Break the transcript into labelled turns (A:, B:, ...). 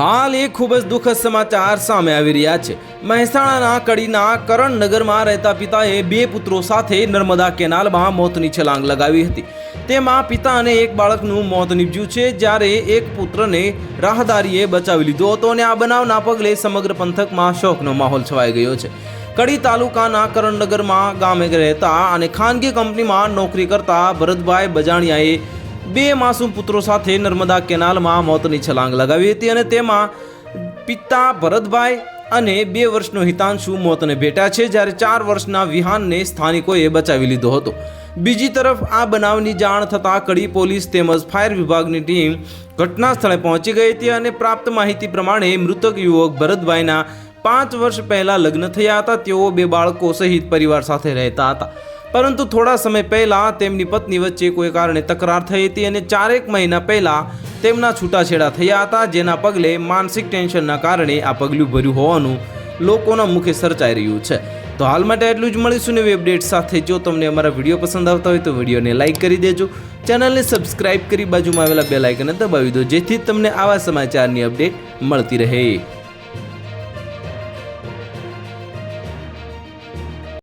A: હાલ એ ખૂબ જ દુઃખદ સમાચાર સામે આવી રહ્યા છે. મહેસાણાના કડીના કરણનગરમાં રહેતા પિતાએ બે પુત્રો સાથે નર્મદા કેનાલમાં મોતની છલાંગ લગાવી હતી. તેમાં પિતા અને એક બાળકનું મોત નીપજ્યું છે, જ્યારે એક પુત્રને રાહદારીએ બચાવી લીધો હતો અને આ બનાવના પગલે સમગ્ર પંથકમાં શોકનો માહોલ છવાઈ ગયો છે. કડી તાલુકાના કરણનગરમાં ગામે રહેતા અને ખાનગી કંપનીમાં નોકરી કરતા ભરતભાઈ બજાણિયાએ બે માસૂમ પુત્રો સાથે નર્મદા કેનાલમાં મોતની છલાંગ લગાવી હતી અને તેમાં પિતા ભરતભાઈ અને બે વર્ષનો હિતાંશુ મોતને ભેટ્યા છે, જ્યારે ચાર વર્ષના વિહાનને સ્થાનિકોએ બચાવી લીધો હતો. બીજી તરફ, આ બનાવની જાણ થતાં કડી પોલીસ તેમજ ફાયર વિભાગની ટીમ ઘટના સ્થળે પહોંચી ગઈ હતી અને પ્રાપ્ત માહિતી પ્રમાણે મૃતક યુવક ભરતભાઈના પાંચ વર્ષ પહેલા લગ્ન થયા હતા. તેઓ બે બાળકો સહિત પરિવાર સાથે રહેતા હતા. પરંતુ થોડા સમય પહેલા તેમની પત્ની વચ્ચે કોઈ કારણે તકરાર થઈ હતી અને ચારેક મહિના પહેલા તેમના છૂટાછેડા થયા હતા, જેના પગલે માનસિક ટેન્શનના કારણે આ પગલું ભર્યું હોવાનું લોકોના મુખે સર્ચાઈ રહ્યું છે. તો હાલ માટે એટલું જ મળીશું નવી અપડેટ સાથે. જો તમને અમારા વીડિયો પસંદ આવતા હોય તો વિડીયોને લાઇક કરી દેજો. ચેનલને સબસ્ક્રાઇબ કરી બાજુમાં આવેલા બે લાઇકને દબાવી દો, જેથી તમને આવા સમાચારની અપડેટ મળતી રહે.